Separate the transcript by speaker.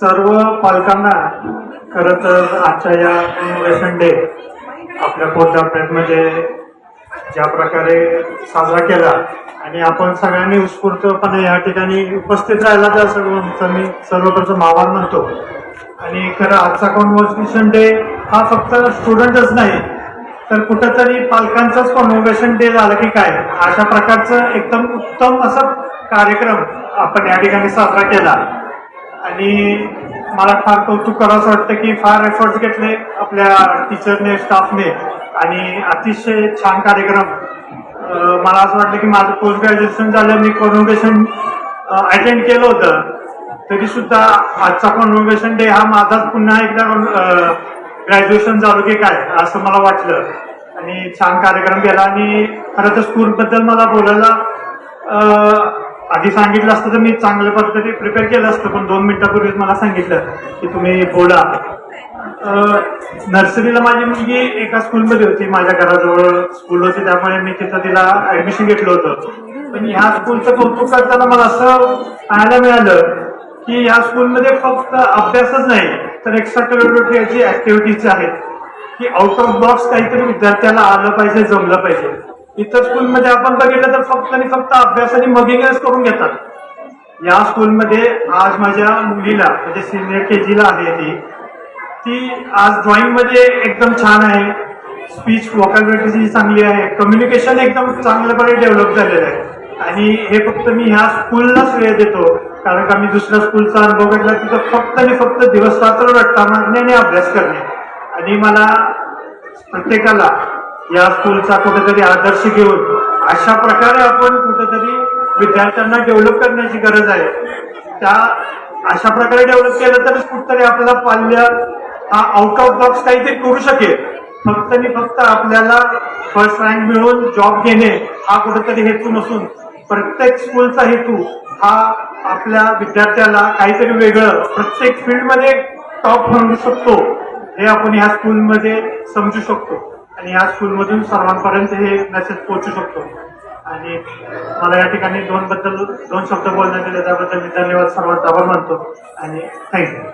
Speaker 1: सर्व पालकांना खर तर आजच्या या इनोव्हेशन डे आपल्या पोद्दापेठमध्ये ज्या प्रकारे साजरा केला आणि आपण सगळ्यांनी उत्स्फूर्तपणे या ठिकाणी उपस्थित राहिला त्या सर्व मी सर्वप्रथम आभार मानतो. आणि खरं आजचा कॉन्व्हर्सेशन डे हा फक्त स्टुडंटच नाही तर कुठंतरी पालकांचाच कॉन्व्हर्सेशन डे झालं की काय? अशा प्रकारचं एकदम उत्तम असं कार्यक्रम आपण या ठिकाणी साजरा केला. आणि मला फार कौतुक करावंसं वाटतं की फार एफर्ट्स घेतले आपल्या टीचरने स्टाफने आणि अतिशय छान कार्यक्रम. मला असं वाटलं की माझं पोस्ट ग्रॅज्युएशन झालं मी कॉन्व्होकेशन अटेंड केलं होतं. तरी सुद्धा आजचा कॉन्व्होकेशन डे हा माझाच पुन्हा एकदा ग्रॅज्युएशन झालो की काय असं मला वाटलं. आणि छान कार्यक्रम केला. आणि खरं तर स्कूलबद्दल मला बोलायला आधी सांगितलं असतं तर मी चांगल्या पद्धतीने प्रिपेअर केलं असतं पण दोन मिनिटापूर्वीच मला सांगितलं की तुम्ही बोला. नर्सरीला माझी मुलगी एका स्कूलमध्ये होती माझ्या घराजवळ स्कूल होती त्यामुळे मी तिथं तिला ऍडमिशन घेतलं होतं. पण ह्या स्कूलचं कौतुक करताना मला असं पाहायला मिळालं की या स्कूलमध्ये फक्त अभ्यासच नाही तर एक्स्ट्रा करिक्युलरची ऍक्टिव्हिटीज आहेत. की आउट ऑफ बॉक्स काहीतरी विद्यार्थ्याला आलं पाहिजे जमलं पाहिजे. इतर स्कूलमध्ये आपण बघितलं तर फक्त आणि फक्त अभ्यास आणि मगिंगच करून घेतात. या स्कूलमध्ये आज माझ्या मुलीला म्हणजे सिनियर के जीला आली ती. ती आज ड्रॉइंगमध्ये एकदम छान आहे. स्पीच वॉकॅबिलिटी चांगली आहे. कम्युनिकेशन एकदम चांगल्यापणे डेव्हलप झालेलं आहे. आणि हे फक्त मी ह्या स्कूलला श्रेय देतो. कारण का मी दुसऱ्या स्कूलचा अनुभव घेतला तिथं फक्त आणि फक्त दिवस रात्र रट्टा मारणे आणि अभ्यास करणे. आणि मला प्रत्येकाला या स्कूलचा कुठेतरी आदर्श घेऊन अशा प्रकारे आपण कुठेतरी विद्यार्थ्यांना डेव्हलप करण्याची गरज आहे. त्या अशा प्रकारे डेव्हलप केलं तर कुठतरी आपल्याला पाल्य हा आउट ऑफ बॉक्स काहीतरी करू शकेल. फक्त आणि फक्त आपल्याला फर्स्ट रँक मिळवून जॉब घेणे हा कुठेतरी हेतू नसून प्रत्येक स्कूलचा हेतू हा आपल्या विद्यार्थ्याला काहीतरी वेगळं प्रत्येक फील्डमध्ये टॉप म्हणू शकतो. हे आपण ह्या स्कूलमध्ये समजू शकतो. आणि या स्कूलमधून सर्वांपर्यंत हे मेसेज पोहोचू शकतो. आणि मला या ठिकाणी दोन बद्दल दोन शब्द बोलण्यात दिले त्याबद्दल मी धन्यवाद सर्वांचा आभार मानतो. आणि थँक्यू